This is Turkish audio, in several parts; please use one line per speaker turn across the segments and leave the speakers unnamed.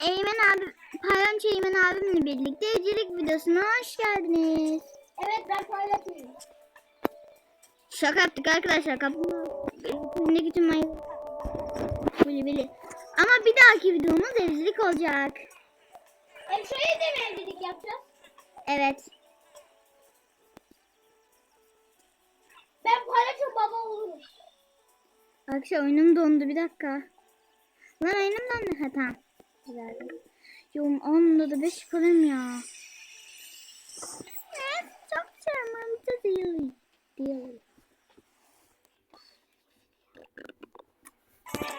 Eymen abi, Paylaşçı Eymen abimle birlikte evcilik videosuna hoş geldiniz.
Evet ben paylaşıyorum.
Şaka yaptık arkadaşlar. Kapımdaki tüm ay... Bili bili. Ama bir dahaki videomuz evcilik olacak.
Hemşireye de mi evlilik yapacağız?
Evet.
Ben paylaşım baba olurum.
Arkadaşlar oyunum dondu bir dakika. Lan oyunum dondu. Ha tamam. Güzel. Yoğum onda da beş kalem ya. Evet, çok charmantı değil. Değil.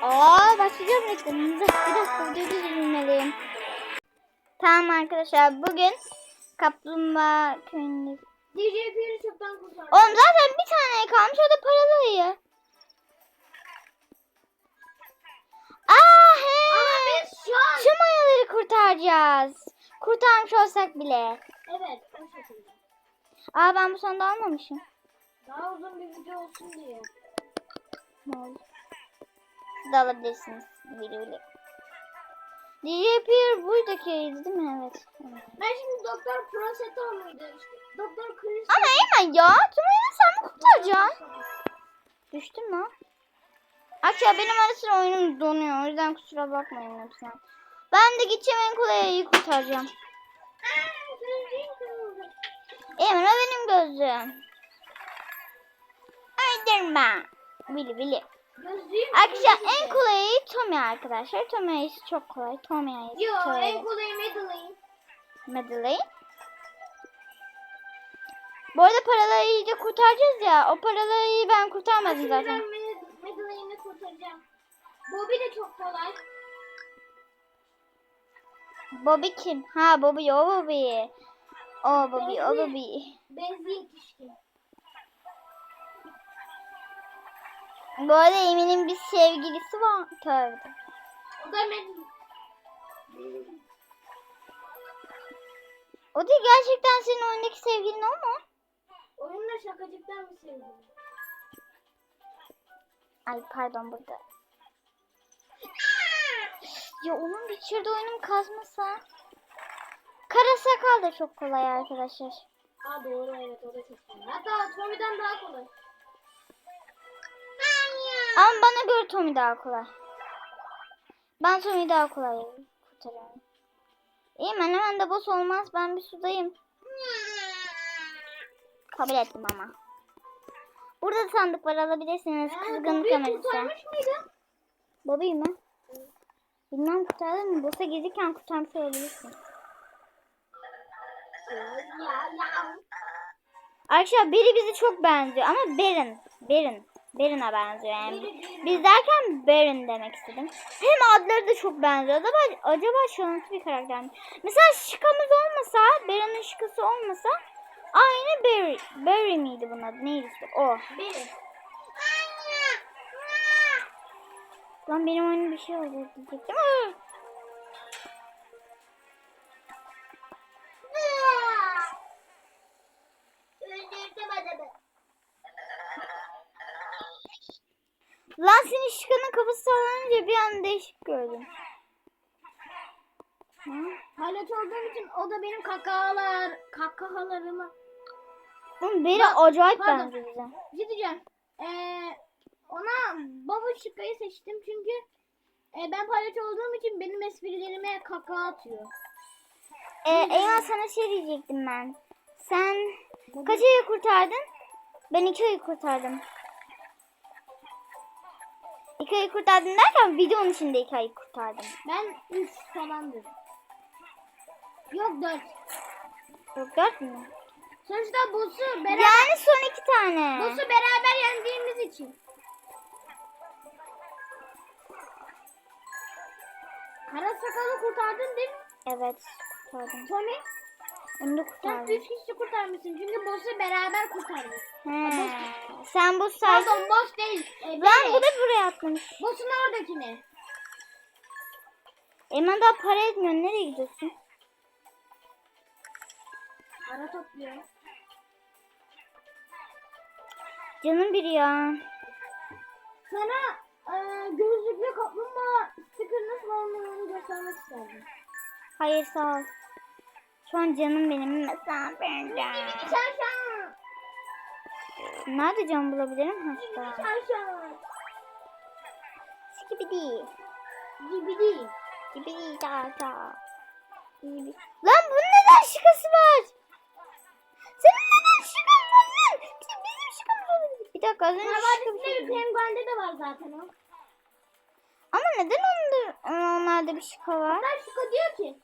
Aa başlayacağım reklamımıza. Bir dakika videoyu. Tamam arkadaşlar bugün Kaplumbağa köyünde.
Pier'i çoktan kurtardım.
Oğlum zaten bir tane kalmış o da paralı ayı.
Şu.
Şu mayaları kurtaracağız. Kurtarmış olsak bile.
Evet o şekilde.
Aa ben bu sonda almamışım.
Daha uzun bir video olsun diye.
Ne oldu? Siz de alabilirsiniz. Bili bili. DJ Pierre buradakiydi değil mi? Evet. evet.
Ben şimdi Doktor Prosetor muydu? Doktor Chris...
Ama Eymen ya. Tümayı sen mi kurtaracaksın? Düştün mü? Akşam benim ara sıra oyunum donuyor. O yüzden kusura bakmayın lütfen. Ben de gideceğim en kolay ayıyı kurtaracağım. O benim gözlüğüm. Öldürme. Bili bili. Arkadaşlar en kolay ayı Tommy arkadaşlar. Tommy ayısı çok kolay. Tommy ayısı.
Yo
kolay.
en kolay Madeline.
Madeline. Bu arada paralı ayıyı da kurtaracağız ya. O paralı ayıyı ben kurtarmadım zaten.
Madeline'i kurtaracağım. Bobby de çok kolay.
Bobby kim? Ha Bobby o Bobby. O Bobby o Bobby.
Benzi yetişkin.
Bu arada Emin'in bir sevgilisi var. Tövbe.
O da Madeline.
O değil gerçekten senin oyundaki sevgilin o mu?
Oyunla şakacıktan bir sevdim.
Ay pardon burada. Ya onun biçirde oyunum kazmasa. Kara sakal da çok kolay arkadaşlar.
Aa doğru evet o da çok kolay. Hatta Tommy'den daha kolay.
Ama bana göre Tommy daha kolay. Ben Tommy'yi daha kolay kurtarıyorum. İyi ben hemen de boss olmaz. Ben bir sudayım. Kabul ettim ama. Burada da sandık var alabilirsiniz. Kızgınlık kamerası. Bobby mi? Bilmem kurtardın mı? Boss'a gelirken kurtarmış olabilirsin. Arkadaşlar biri bizi çok benziyor ama Berin. Berin. Berin'e benziyor yani. Biz derken Berin demek istedim. Hem adları da çok benziyor. Acaba, acaba şanslı bir karakter mi? Mesela şıkamız olmasa, Berin'in şıkası olmasa aynı Berry. Berry miydi bunun adı? Neydi işte? O.
Benim.
Lan benim oyunum bir şey oldu diyecektim. Lan senin şıkanın kafası sallanınca bir an değişik gördüm.
Halat olduğum için o da benim kakalar, kakahalarımı.
Oğlum Beri
Bak,
acayip
pardon.
benziyor bize.
Bir şey. Ee, ona baba şıkkayı seçtim çünkü e, ben palyaço olduğum için benim esprilerime kaka atıyor.
Ee, Eyvah sana şey diyecektim ben. Sen kaç ayı kurtardın? Ben iki ayı kurtardım. İki ayı kurtardın derken videonun içinde iki ayı kurtardım.
Ben 3 falandır. Yok 4.
Yok dört mü?
Sonuçta boss'u beraber,
Yani son iki tane.
boss'u beraber yendiğimiz için. Kara sakalı kurtardın değil mi?
Evet kurtardım.
Tommy
Onu da
sen
kurtardım.
3 kişi kurtarmışsın çünkü boss'u beraber kurtardın.
He. Sen bu say.
Pardon boss değil. E,
Lan bu da buraya atlamış.
Boss'un oradakini.
Eymen daha para etmiyor. Nereye gidiyorsun?
Para topluyor.
Canım biri ya.
Sana e, gözlüklü kaplumbağa sticker nasıl olmadığını göstermek verdim.
Hayır sağ ol. Şu an canım benim mesaferden.
Şarşan.
Nerede can bulabilirim? Ha şurada.
Şarşan.
Skibidi.
Gibidi.
Skibidi ta ta. Lan bunun neden şıkası var? Senin neden şıkan var lan? Bizim, bizim şıkamız olabilir. Bir dakika az önce şıka bir dedim.
penguende de var zaten o.
Ama neden onda, onlarda bir şıka var?
Hatta Şuko diyor ki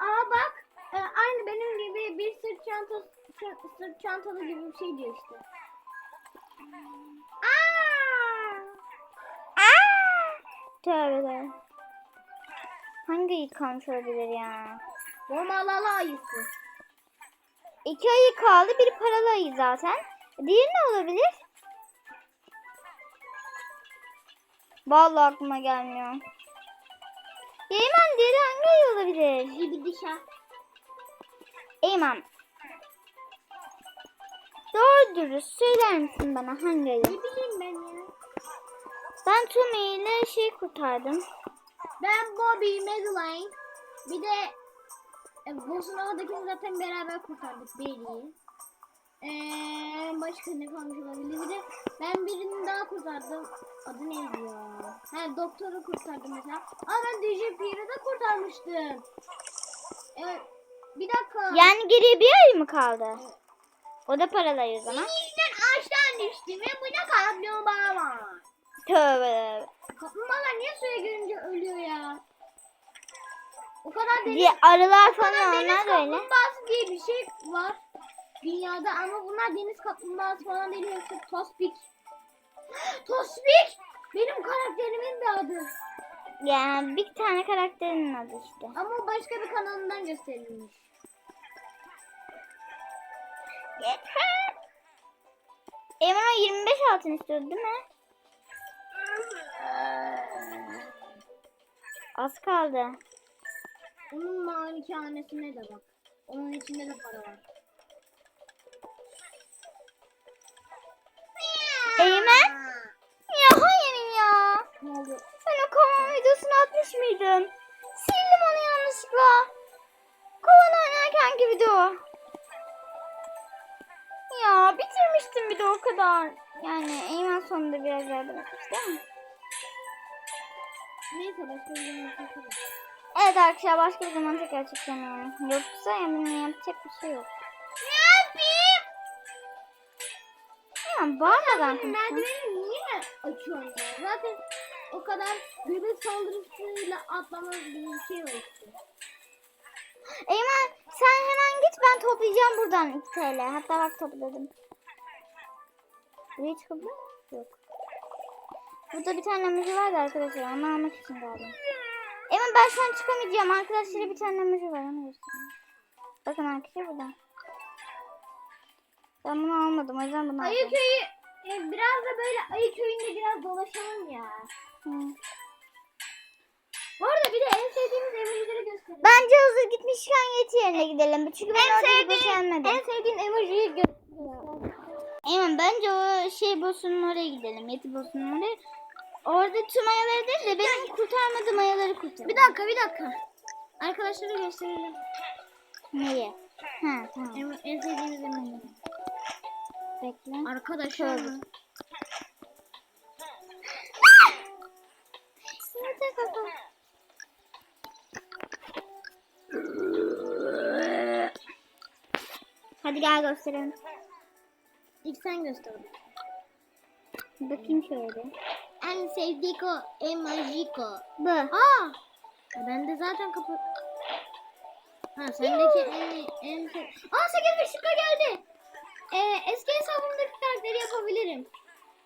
Aa bak e, aynı benim gibi bir sırt çantası sırt çantalı gibi bir şey diyor işte. Aa!
Aa! Tövbe tövbe. Hangi kalmış olabilir ya?
Romalala ayısı.
İki ayı kaldı. Biri paralı ayı zaten. Diğeri ne olabilir? Vallahi aklıma gelmiyor. Eymen diğeri hangi ayı olabilir?
Gibidişa.
Eymen. Doğru dürüst söyler misin bana hangi ayı?
Ne bileyim ben ya.
Ben Tommy ile şey kurtardım.
Ben Bobby, Madeline. Bir de e, Bosunova'dakini zaten beraber kurtardık Bailey'i. Ee, başka ne kalmış olabilir? Bir de ben birini daha kurtardım. Adı neydi ya? Ha doktoru kurtardım mesela. Aa ben DJ Pierre'ı da kurtarmıştım. Evet. Bir dakika.
Yani geriye bir ayı mı kaldı? O da paralı ayı o zaman.
Yeniden ağaçtan düştüm ve bu ne kaplumbağa var.
Tövbe.
Kaplumbağalar niye suya girince ölüyor ya? O kadar deniz,
Diye arılar
o kadar
falan
deniz
onlar öyle.
kaplumbağası diye bir şey var dünyada ama bunlar deniz kaplumbağası falan değil hepsi tospik. tospik! Benim karakterimin bir adı.
Yani bir tane karakterinin adı işte.
Ama başka bir kanalından gösterilmiş.
Yeter. O 25 altın istiyordu değil mi? Az kaldı.
Onun malikanesine de bak. Onun içinde de para var.
Eymen? Ya hayır ya.
Ne oldu?
Ben o kovan videosunu atmış mıydım? Sildim onu yanlışlıkla. Kovan oynarkenki video. Ya bitirmiştim bir de o kadar. Yani Eymen sonunda biraz yardım etmiş değil mi?
Neyse başka bir.
Evet arkadaşlar başka bir zaman tekrar yani. Yoksa yani yapacak bir şey yok.
Ne yapayım?
Ya bağırmadan
Sen
konuşsun.
merdiveni niye açıyorsun? Zaten o kadar bebek saldırısıyla atlamaz gibi bir şey var işte.
Eymen sen hemen git ben toplayacağım buradan 2 TL. Hatta bak topladım. Buraya çıkabilir? Yok. Burada bir tane emoji vardı arkadaşlar. Onu almak için geldim. Eymen ben şu an çıkamayacağım. Arkadaşlara bir tane emoji var. Onu. Bakın arkadaşlar burada. Ben bunu almadım. O yüzden bunu
Ayı
aldım.
köyü e, biraz da böyle ayı köyünde biraz dolaşalım ya.
Hı.
Bu arada bir de en sevdiğimiz emojileri gösterelim.
Bence hazır gitmişken yeti yerine gidelim. Çünkü ben orada bir beğenmedim.
en sevdiğin emojiyi göster.
Eymen bence o şey boss'unun oraya gidelim. Yeti boss'unun oraya. Orada tüm mayaları değil de benim kurtarmadığım mayaları kurtar.
Bir dakika bir dakika. Arkadaşlara gösterelim.
Neyi? Ha tamam.
En, en sevdiğimiz emoji.
Bekle.
Arkadaşlar mı?
Yete kaka. Hadi gel gösterelim.
İlk sen göster.
Bakayım şöyle.
En sevdiği emojiko.
Bu.
Aa! Ben de zaten kapat. Ha sendeki en en. Aa 8 şıkka geldi. Ee, eski hesabımdaki karakteri yapabilirim.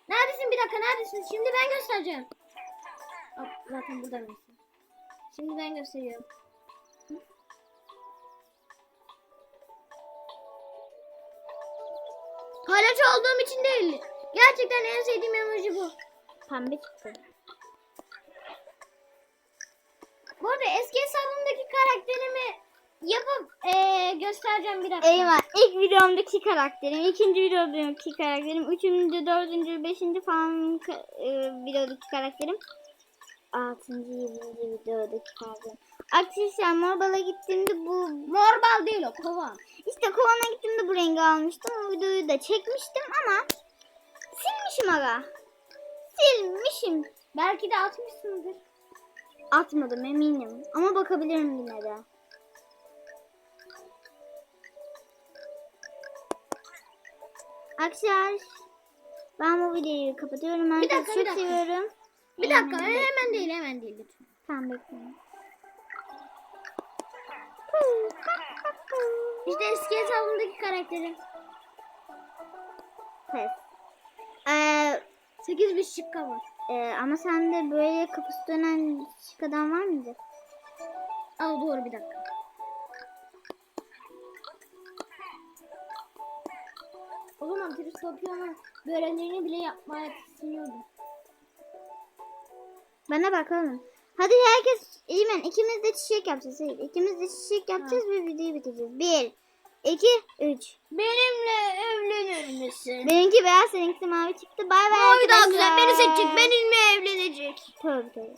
Neredesin bir dakika neredesin? Şimdi ben göstereceğim. Hop, zaten burada mısın? Şimdi ben gösteriyorum. Palyaço olduğum için değil. Gerçekten en sevdiğim emoji bu.
Pembe çıktı.
Bu arada eski hesabımdaki karakterimi yapıp eee, göstereceğim bir dakika.
Eyvah. İlk videomdaki karakterim, ikinci videomdaki karakterim, üçüncü, dördüncü, beşinci falan e, videodaki karakterim. Altıncı, yedinci videodaki karakterim. Arkadaşlar Morbal'a gittiğimde bu
Mor bal değil o kova.
işte kovana gittiğimde bu rengi almıştım. O videoyu da çekmiştim ama silmişim aga. Silmişim.
Belki de atmışsındır.
Atmadım eminim. Ama bakabilirim yine de. Arkadaşlar ben bu videoyu kapatıyorum.
Bir
Herkesi
dakika, bir
çok
dakika.
seviyorum.
Bir dakika
Hemen-
hemen değil hemen değil lütfen.
Tamam bekleyin.
İşte eski hesabımdaki karakterim.
Pes. Ee,
8 bir şıkka var.
e, ama sende böyle kafası dönen şık adam var mıydı?
Aa doğru bir dakika. O zaman Tristopion'un böreklerini bile yapmaya düşünüyordum.
Bana bakalım. Hadi herkes İmen ikimiz de çiçek yapacağız. Hayır, ikimiz de çiçek yapacağız ve videoyu bitireceğiz. Bir, iki, üç.
Benimle evlenir misin?
Benimki beyaz, seninki mavi çıktı. Bay bay
Oy
arkadaşlar.
daha güzel beni seçecek. Benimle evlenecek.
Tövbe tövbe.